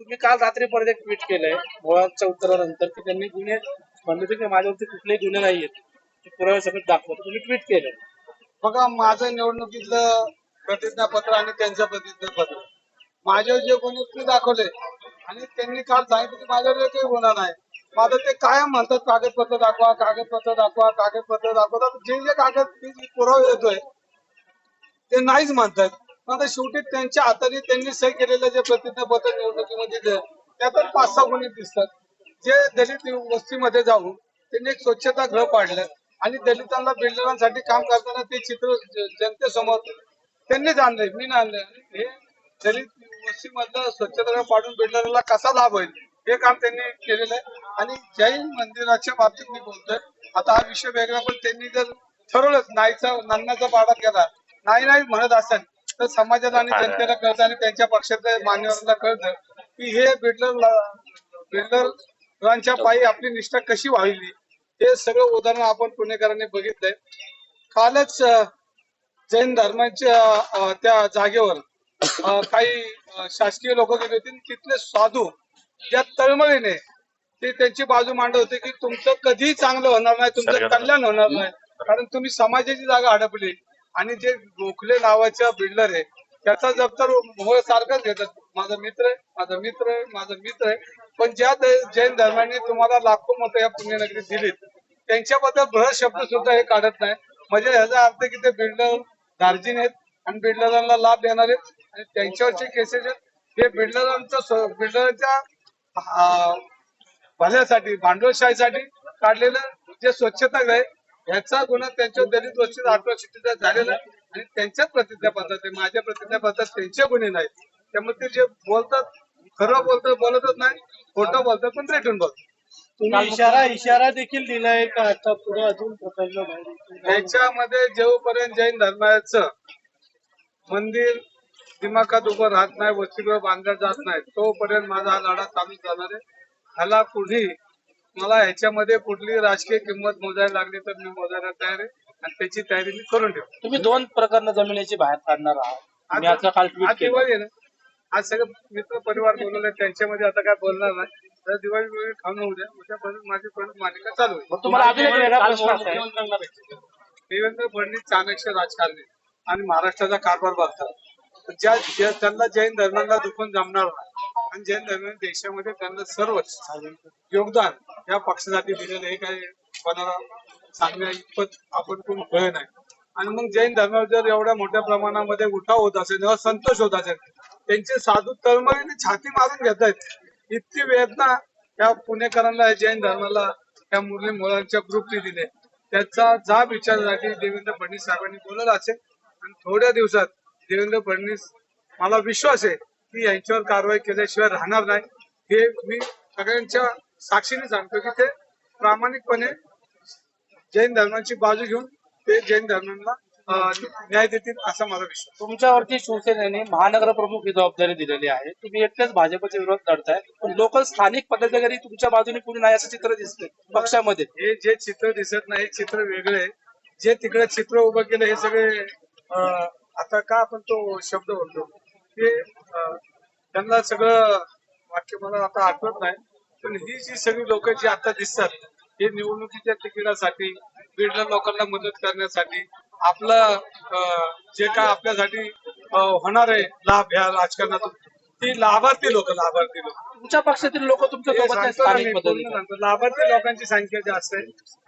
तुम्ही काल रात्री परत एक ट्विट केलंय मुळांच्या उत्तरानंतर की त्यांनी गुन्हे म्हणले की माझ्यावरती कुठलेही गुन्हे नाहीयेत पुरावे सगळं दाखवतो. तुम्ही ट्विट केलं बघा माझं निवडणुकीतलं प्रतिज्ञापत्र आणि त्यांचं प्रतिज्ञापत्र. माझ्यावर जे गुन्हे ते दाखवले आणि त्यांनी काल सांगितलं की माझ्यावर काही गुन्हा नाही. माझं ते कायम म्हणतात कागदपत्र दाखवा कागदपत्र दाखवा कागदपत्र दाखवतात जे जे कागद पुरावे येतोय ते नाहीच म्हणतात. पण आता शेवटी त्यांच्या हाताने त्यांनी सही केलेलं जे प्रतिज्ञापत्र निवडणुकीमध्ये दिलं, त्यातच पाच सहा गुन्हे दिसतात. जे दलित वस्तीमध्ये जाऊन त्यांनी एक स्वच्छता घर पाडलं आणि दलितांना बिल्डरांसाठी काम करताना ते चित्र जनतेसमोर त्यांनीच आणलंय मी नाही हे दलित वस्तीमधलं स्वच्छता पाडून बिल्डरला कसा लाभ होईल हे काम त्यांनी केलेलं आहे. आणि जैन मंदिराच्या बाबतीत मी बोलतोय आता हा विषय वेगळा पण त्यांनी जर ठरवलंच नाहीचा नन्नाचा पाडा केला नाही नाही म्हणत असेल तर समाजाला आणि जनतेला कळतं आणि त्यांच्या पक्षातल्या मान्यवरांना कळतं की हे बिल्डर बिल्डरांच्या पायी आपली निष्ठा कशी वाहिली हे सगळं उदाहरण आपण पुणेकरांनी बघितलंय. कालच जैन धर्माच्या त्या जागेवर काही शासकीय लोक गेले होते तिथले साधू ज्या तळमळीने ते त्यांची बाजू मांडत होते की तुमचं कधीही चांगलं होणार नाही तुमचं कल्याण होणार नाही. कारण तुम्ही समाजाची जागा हडपली. आणि जे गोखले नावाच्या बिल्डर आहे त्याचा जप मोहळ सारखाच घेतात माझा मित्र आहे माझा मित्र आहे माझा मित्र आहे. पण ज्या जैन धर्माने तुम्हाला लाखो मतं या पुण्यनगरीत दिलीत त्यांच्याबद्दल बृहत शब्द सुद्धा हे काढत नाही. म्हणजे ह्याचा अर्थ की ते बिल्डर दार्जिन आहेत आणि बिल्डरांना लाभ देणार आहेत. आणि त्यांच्यावरचे केसेस आहेत. हे बिल्डरांचं बिल्डरच्या भल्यासाठी भांडवलशाहीसाठी काढलेलं जे स्वच्छता आहे ह्याचा गुन्हा त्यांच्या दलित वस्तीत अट्रॉसिटीचा झालेला आणि त्यांच्याच प्रतिज्ञापत्रात आहे. माझ्या प्रतिज्ञापत्रात त्यांचे गुन्हे नाहीत. त्यामुळे ते जे बोलतात खरं बोलतात बोलतच नाही. खोटं बोलतात पण रेटून बोलतात तुम्ही इशारा इशारा देखील दिलाय का? आता पुढे अजून प्रकरण बाहेर त्याच्यामध्ये जेवपर्यंत जैन धर्माचं मंदिर दिमाखात उभं राहत नाही वस्तीगृह बांधलं जात नाही तोपर्यंत माझा हा लढा चालू जाणार आहे. ह्याला पुढे मला ह्याच्यामध्ये कुठली राजकीय किंमत मोजायला लागली तर मी मोजायला तयार आहे. आणि त्याची तयारी मी करून ठेवतो. तुम्ही दोन प्रकरण जमिनीची बाहेर काढणार आहात. मी आता काल ट्विट आज केलं. दिवाळी आहे ना. आज सगळं मित्र परिवार बोलवले त्यांच्यामध्ये आता काय बोलणार नाही. तर दिवाळी वेळी खाऊन उद्या उद्या परत माझी परत मालिका चालू आहे तुम्हाला अजून एक वेगळा प्रश्न असा आहे. देवेंद्र फडणवीस. चाणक्य राजकारणी आणि महाराष्ट्राचा कारभार बघतात. ज्या ज्या- त्यांना जैन धर्माला दुखून जमणार नाही. आणि जैन धर्म देशामध्ये त्यांना सर्वच योगदान या पक्षासाठी दिलेलं हे काही कोणाला सांगण्या इतपत आपण कोण कळ नाही. आणि मग जैन धर्मावर जर एवढ्या मोठ्या प्रमाणामध्ये उठाव होत असेल किंवा संतोष होत असेल त्यांचे साधू तळमळीने छाती मारून घेत आहेत. इतकी वेदना या पुणेकरांना जैन धर्माला या मुरली मुलांच्या ग्रुपने दिले. त्याचा जाब विचारण्यासाठी देवेंद्र फडणवीस साहेबांनी बोलत असेल. आणि थोड्या दिवसात देवेंद्र फडणवीस मला विश्वास आहे की यांच्यावर कारवाई केल्याशिवाय राहणार नाही. हे मी सगळ्यांच्या साक्षीने सांगतो की ते प्रामाणिकपणे जैन धर्माची बाजू घेऊन ते जैन धर्मांना न्याय देतील असा माझा विश्वास तुमच्यावरती शिवसेनेने महानगर प्रमुख ही जबाबदारी दिलेली आहे. तुम्ही एकटेच भाजपचे विरोध करताय पण लोकल स्थानिक पदाधिकारी तुमच्या बाजूने कुणी नाही असं चित्र दिसतंय पक्षामध्ये. हे जे चित्र दिसत नाही चित्र वेगळे. जे तिकडे चित्र उभं केलं हे सगळे आता का आपण तो शब्द बोलतो? ते त्यांना सगळं वाक्य मला आता आठवत नाही. पण ही जी सगळी लोक जी आता दिसतात हे निवडणुकीच्या तिकिटासाठी बिल्डर लोकांना मदत करण्यासाठी आपलं जे काय आपल्यासाठी होणार आहे लाभ ह्या राजकारणातून ती लाभार्थी लोक लाभार्थी लोक. तुमच्या पक्षातील लोक तुमच्यासोबत स्थानिक. लाभार्थी लोकांची संख्या जास्त आहे.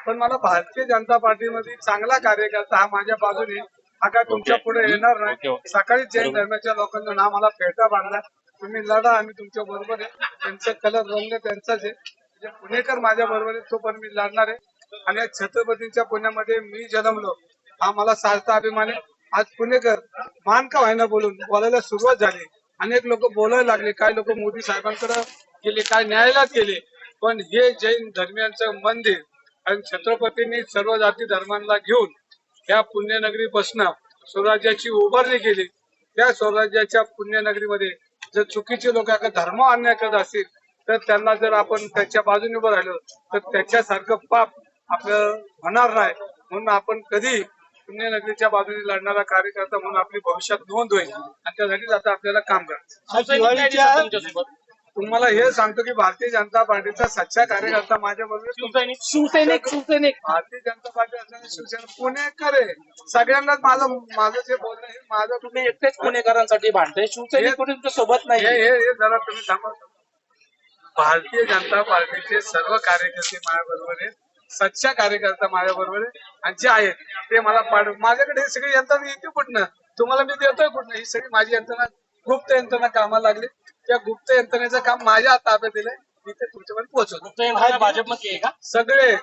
पण मला भारतीय जनता पार्टीमध्ये चांगला कार्यकर्ता हा माझ्या बाजूने हा काय तुमच्यापुढे येणार नाही. सकाळी जैन धर्माच्या लोकांना ना मला फेटा बांधला तुम्ही लढा आम्ही तुमच्या बरोबर आहे. त्यांचा कलर रंग त्यांचाच आहे. म्हणजे पुणेकर माझ्या बरोबर आहे तो पण मी लढणार आहे. आणि आज छत्रपतींच्या पुण्यामध्ये मी जन्मलो. हा मला सार्थ अभिमान आहे. आज पुणेकर मान का व्हायना बोलून बोलायला सुरुवात झाली. अनेक लोक बोलायला लागले. काय लोक मोदी साहेबांकडे गेले काय न्यायालयात गेले. पण हे जैन धर्मियांचं मंदिर आणि छत्रपतींनी सर्व जाती धर्मांना घेऊन या पुण्यनगरी बसणं स्वराज्याची उभारणी केली. त्या स्वराज्याच्या पुण्यनगरीमध्ये जर चुकीचे लोक धर्म अन्याय करत असतील तर त्यांना जर आपण त्याच्या बाजूने उभं राहिलो तर त्याच्यासारखं पाप आपलं होणार नाही. म्हणून आपण कधी पुण्यनगरीच्या बाजूने लढणारा कार्यकर्ता म्हणून आपली भविष्यात नोंद होईल. आणि त्यासाठीच आता आपल्याला काम करायचं तुम्हाला हे सांगतो की भारतीय जनता पार्टीचा सच्चा कार्यकर्ता माझ्या बरोबर शिवसैनिक शिवसैनिक भारतीय जनता पार्टी असल्याने शिवसेना पुणेकर आहे सगळ्यांनाच माझं माझं जे बोलणं हे माझं तुम्ही एकटेच पुणेकरांसाठी भांडताय. शिवसैनिक कोणी तुमच्यासोबत नाही. हे हे जरा तुम्ही थांबा. भारतीय जनता पार्टीचे सर्व कार्यकर्ते माझ्या बरोबर आहेत. सच्चा कार्यकर्ता माझ्या बरोबर आहे आणि जे आहेत ते मला पाठ माझ्याकडे हे सगळी यंत्रणा येते कुठनं? तुम्हाला मी देतोय कुठनं? ही सगळी माझी यंत्रणा गुप्त यंत्रणा कामाला लागली. त्या गुप्त यंत्रणेचं काम माझ्या ताब्यात दिलंय. मी ते तुमच्यापर्यंत पोहोचवतो. भाजपमध्ये आहे का? सगळे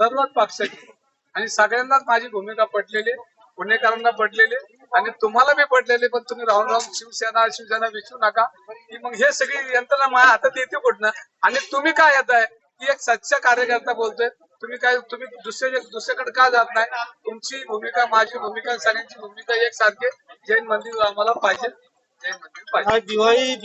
सर्वच पक्षाचे. आणि सगळ्यांनाच माझी भूमिका पटलेली. पुणेकरांना पटलेली. आणि तुम्हाला बी पटलेली पण तुम्ही राहून राहून शिवसेना शिवसेना विचारू नका. की मग हे सगळी यंत्रणा माझ्या हातात येते कुठनं? आणि तुम्ही काय येत आहे? की एक सच्चा कार्यकर्ता बोलतोय. तुम्ही काय तुम्ही दुसरे दुसऱ्याकडे का जात नाही? तुमची भूमिका माझी भूमिका सगळ्यांची भूमिका एक सारखी जैन मंदिर आम्हाला पाहिजे. जैन मंदिर पाहिजे आज दिवाळी